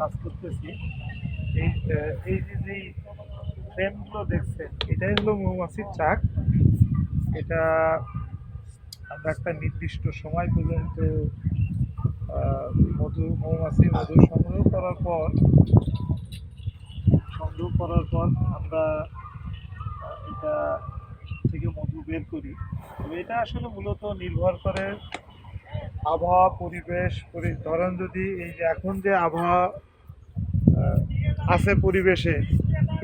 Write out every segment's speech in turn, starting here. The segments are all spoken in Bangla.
কাজ করতেছি। এই এই যে যেই ফ্রেমগুলো দেখছেন, এটাই হলো মৌমাছির চাক। এটা আমরা একটা নির্দিষ্ট সময় পর্যন্ত মধু, মৌমাছি মধু সংগ্রহ করার পর, সংগ্রহ করার পর আমরা এটা থেকে মধু বের করি। এটা আসলে মূলত নির্ভর করে আবহাওয়া, পরিবেশ, পরি- ধরেন যদি এই যে এখন যে আবহাওয়া আছে পরিবেশে।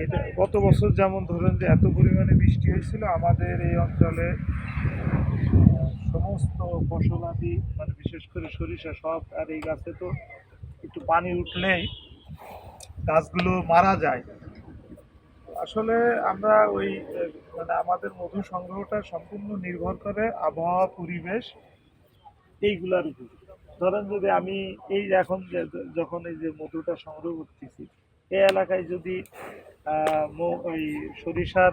এটা গত বছর যেমন ধরেন যে এত পরিমাণে বৃষ্টি হয়েছিল, আমাদের এই অঞ্চলে সমস্ত ফসলাদি মানে বিশেষ করে সরিষা সব আর এই গাছে তো একটু পানি উঠলেই গাছগুলো মারা যায়। আসলে আমরা ওই মানে আমাদের মধু সংগ্রহটা সম্পূর্ণ নির্ভর করে আবহাওয়া, পরিবেশ, এইগুলার উপর। ধরেন যদি আমি এই এখন যখন এই যে মধুটা সংগ্রহ করতেছি এই এলাকায় যদি ওই সরিষার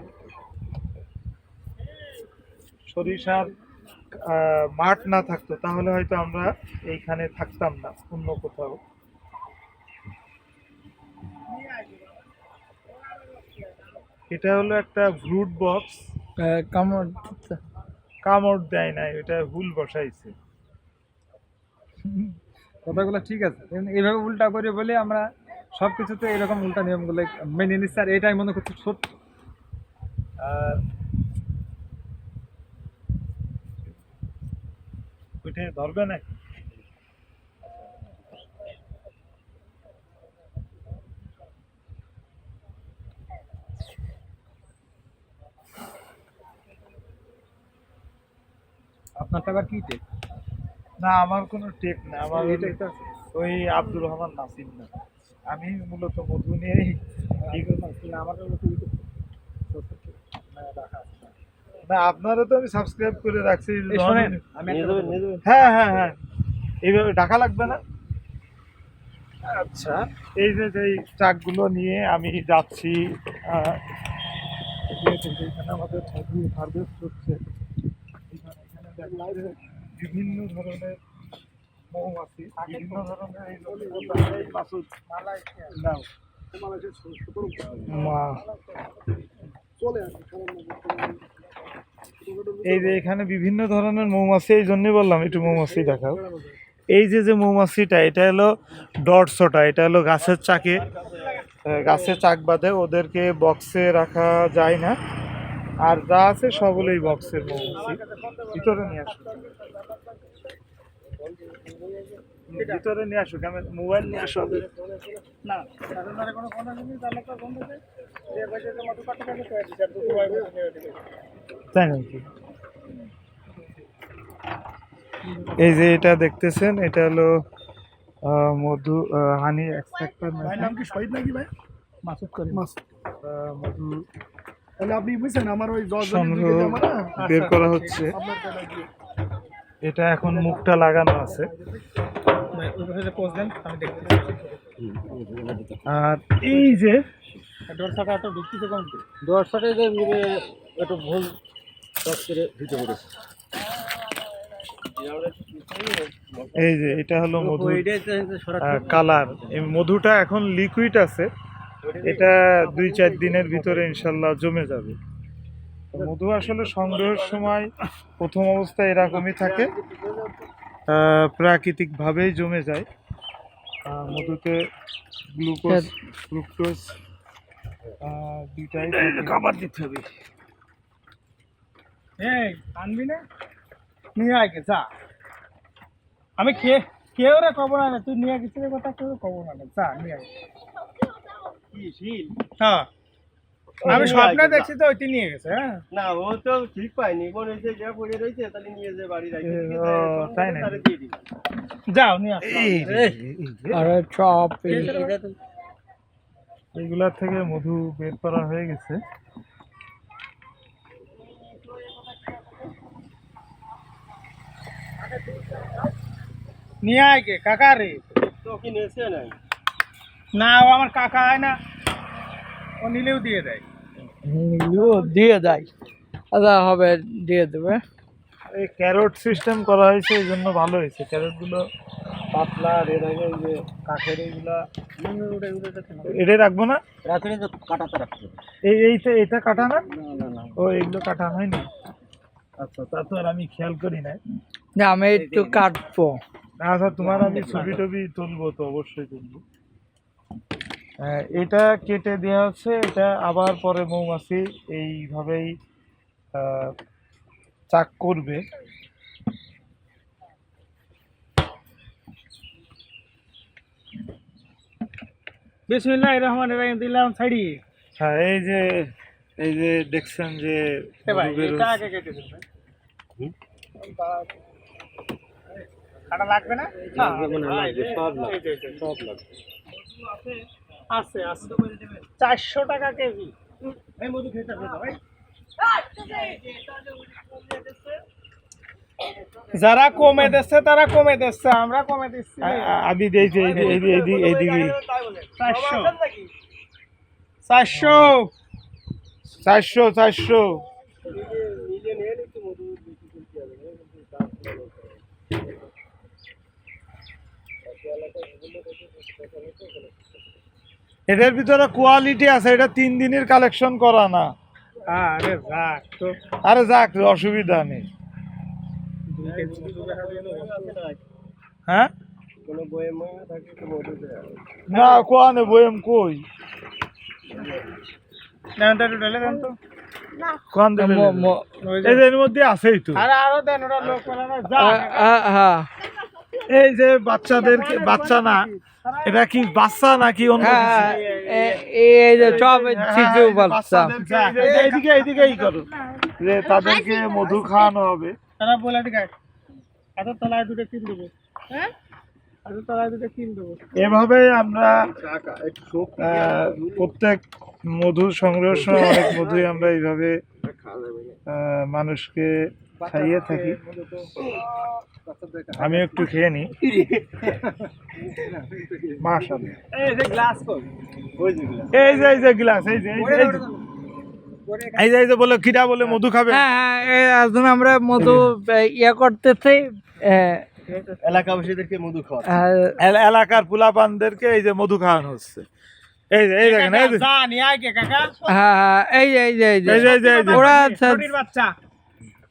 সরিষার মাঠ না থাকতো তাহলে হয়তো আমরা এইখানে থাকতাম না অন্য কোথাও। এটা হলো একটা ফ্রুট বক্স কামড় কামড় দেয় নাই এটা হুল বসাইছে। কথাগুলো ঠিক আছে। এইভাবে উল্টা করে বলে আমরা সব কিছুতে এরকম উল্টা নিয়মগুলো মেনে নিচ্ছে আর এটাই মনে করছি সত্য আর ধরবে না? আপনার টাকার কি টেক না আমার কোনো টেপ না আমার ওই আব্দুর রহমান নাসিম না। আমি মূলত মধু নিয়েই ই করি। আমার না আপনারা তো আমি সাবস্ক্রাইব করে রাখছি। হ্যাঁ হ্যাঁ হ্যাঁ। এইভাবে ডাকা লাগবে না। আচ্ছা। এই যে যে ট্রাকগুলো নিয়ে আমি যাচ্ছি এখানে আমাদের মধু হারভেস্ট হচ্ছে। এখানে বিভিন্ন ধরনের মৌমাছি বিভিন্ন ধরনের এই যে- এখানে বিভিন্ন ধরনের মৌমাছি এই জন্যই বললাম একটু মৌমাছি দেখাও। এই যে যে মৌমাছিটা এটা হলো ডটসোটা এটা হলো গাছের চাকে। আহ, গাছের চাক বাঁধে ওদেরকে বক্সে রাখা যায় না। আর যা আছে সবগুলোই বক্সের মৌমাছি। ভিতরে নিয়ে আসো। ভিতরে নিয়ে আসো ক্যামেরা মোবাইল নিয়ে আসো। না কোনো যে মতো দুটো তাই নাকি এই যে এটা দেখতেছেন এটা হলো মধু হানি এক্সট্রাক্টর ভাই নাম কি শহীদ নাকি ভাই? মাসুদ করি মধু। তাহলে আপনি বুঝছেন আমার ওই দশ সংগ্রহ বের করা হচ্ছে। এটা এখন মুখটা লাগানো আছে। দেখতে আর এই যে ভুল করে এই যে এটা হলো মধু কালার। এই মধুটা এখন লিকুইড আছে। এটা দুই চার দিনের ভিতরে ইনশাল্লাহ জমে যাবে। মধু আসলে সংগ্রহের সময় প্রথম অবস্থায় এরকমই থাকে। প্রাকৃতিকভাবেই জমে যায়। মধুতে গ্লুকোজ ফ্রুক্টোজ দুইটাই খাবার দিতে হবে। এই আনবি না? নিয়ে আয় গে, যা। আমি খেয়ে কেউ রে কব না তুই নিয়ে গেছিস কথা কেউ কব না যা নিয়ে আয়। হ্যাঁ। আমি স্বপ্নে দেখছি তো ওইটি নিয়ে গেছে হ্যাঁ? না ও তো ঠিক পায়নি মনে হয়েছে যা পড়ে রয়েছে তাহলে নিয়ে যে বাড়ি রাখি তাই দিই যাও নিয়ে যে, যে। আরে চপ এগুলার থেকে মধু বের করা হয়ে গেছে। নিয়ে আয় গে কাকা রে? তো কি নেছে নাই না ও আমার কাকা হয় না। ও নিলেও দিয়ে দেয়। দিয়ে দেয়। আচ্ছা হবে দিয়ে দেবে। এই ক্যারট সিস্টেম করা হয়েছে এই জন্য ভালো হয়েছে। ক্যারটগুলো পাতলা আর এর আগে এই যে কাঠের এইগুলা এটা রাখব না? রাখলে তো কাটাতে রাখতে এই এইটা এটা কাটা না? না না না। ও এগুলো কাটা হয়নি। আচ্ছা তা তো আর আমি খেয়াল করি না না আমি একটু কাটবো। আচ্ছা তোমার আমি ছবি টবি তুলবো তো অবশ্যই তুলবো। এটা কেটে দেওয়া হচ্ছে এটা আবার পরে মৌমাছি এইভাবেই চাক করবে। বিসমিল্লাহ রহমান রহিম দিলাম ছাড়ি। হ্যাঁ এই যে এই যে দেখছেন যে লাগবে না? লাগবে না, হ্যাঁ, লাগবে, সব লাগবে। সব লাগবে। আছে আছে। চারশো টাকা কেজি। এই মধু খেতে হবে ভাই। যারা কমে দিচ্ছে তারা কমে দিচ্ছে আমরা কমে দিচ্ছি। আমি দিয়েছি এইদিকে চারশো। চারশো। চারশো চারশো। এটার ভিতরে কোয়ালিটি আছে এটা তিন দিনের কালেকশন করা না। আরে যাক তো। আরে যাক অসুবিধা নেই। হ্যাঁ? না কোয়ানে বইম কই? এর মধ্যে আছেই তো। আরও দেন ওরা লোক হ্যাঁ এই যে বাচ্চাদেরকে বাচ্চা না এটা কি বাচ্চা নাকি অন্য কিছু? হ্যাঁ এই যে সব শিশু হ্যাঁ, বাচ্চা। এইদিকে এইদিকে এই করো। যে তাদেরকে মধু খাওয়ানো হবে। তারা বলে আছে এত তলায় দুটো কিন দেবো। হ্যাঁ? এত তলায় দুটো কিন দেবো। এভাবে আমরা প্রত্যেক মধু সংগ্রহ অনেক মধুই আমরা এইভাবে মানুষকে খাইয়ে থাকি। আমি একটু খেয়ে নিই। এই যে এই যে এই যে গ্লাস এই যে এই যে এই যে। এই যে এই যে বলে কিরা বলে মধু খাবে। হ্যাঁ হ্যাঁ আমরা মধু এ, ইয়ে করতেছি এ, এলাকাবাসীদেরকে মধু খাওয়া এলাকার পুলাপানদেরকে এই যে মধু খাওয়ানো হচ্ছে। এই যে এই দেখেন এই যে। হ্যাঁ হ্যাঁ, এই যে এই এই ওরা ছোটির বাচ্চা।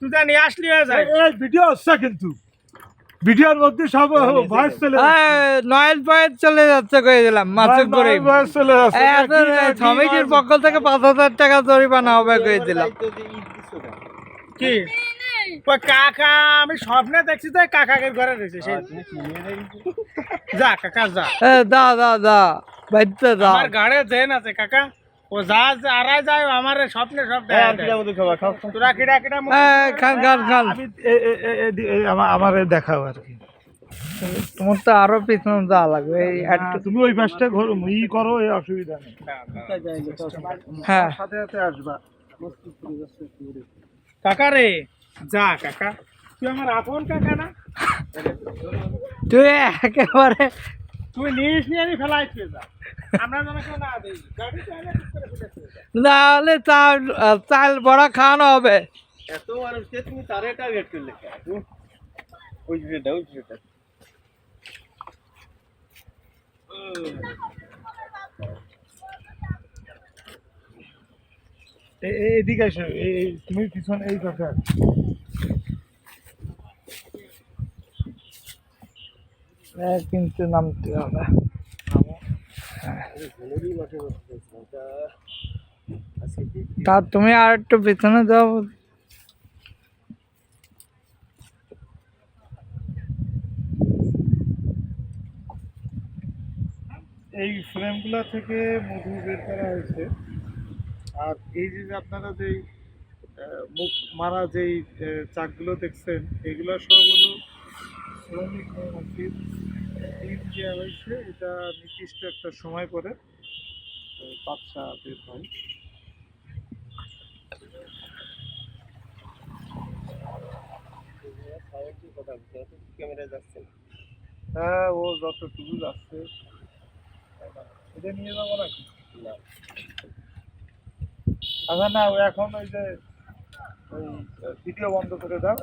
তুই নিয়ে আসলি হয়ে যায়। এই ভিডিও হচ্ছে কিন্তু। ভিডিওর মধ্যে সব ভয়েস চলে। নয়েল পয়েন্ট চলে যাচ্ছে কয়ে দিলাম মাসুক করে ভয়েস চলে যাচ্ছে। সমিতির পক্ষ থেকে পাঁচ হাজার টাকা জরিমানা হবে কয়ে দিলাম। কি? কাকা আমি স্বপ্নে দেখছি তো এই কাকাকে ঘরে রয়েছে সেই যা কাকা যা। দা দা দা বাইতে দা। আমার গাড়ে জেন আছে কাকা। ও যা যা আড়াই যায় আমার স্বপ্নে সব তোরা কিডা কিডা খান খান খান। এ- এ- আমার দেখাও আর কি। তোমার তো আরও পিছনে যাওয়া লাগবে এই একটু তুমি ওই পাশটা ঘর ই করো এই অসুবিধা নেই। হ্যাঁ। সাথে সাথে আসবা। কাকা রে যা কাকা। তুই আমার আপন কাকা না? তুই একেবারে তুই নিস নিয়ে আমি ফেলাই তুই যা। আমরা যেন কেউ না দিই। গাড়ি চাইলে ঠিক করে ফেলে তুই না হলে চাল চাল বড়া খাওয়ানো হবে। এত মানুষকে তুমি তারে টার্গেট করলে? ওই বিষয়টা ওই এ- এদিকে এই- তুমি পিছনে এই কথা কিন্তু নামতে হবে তা তুমি আর একটু পিছনে যাও। এই ফ্রেমগুলো থেকে মধু বের করা হয়েছে। আর এই যে যে আপনারা যেই মুখ মারা যেই চাকগুলো দেখছেন এগুলো সব হলো হয়েছে, এটা নির্দিষ্ট একটা সময় পরে বাচ্চা বের হয়। হ্যাঁ ও এটা নিয়ে আচ্ছা না এখন ওই যে, ওই ভিডিও বন্ধ করে দাও।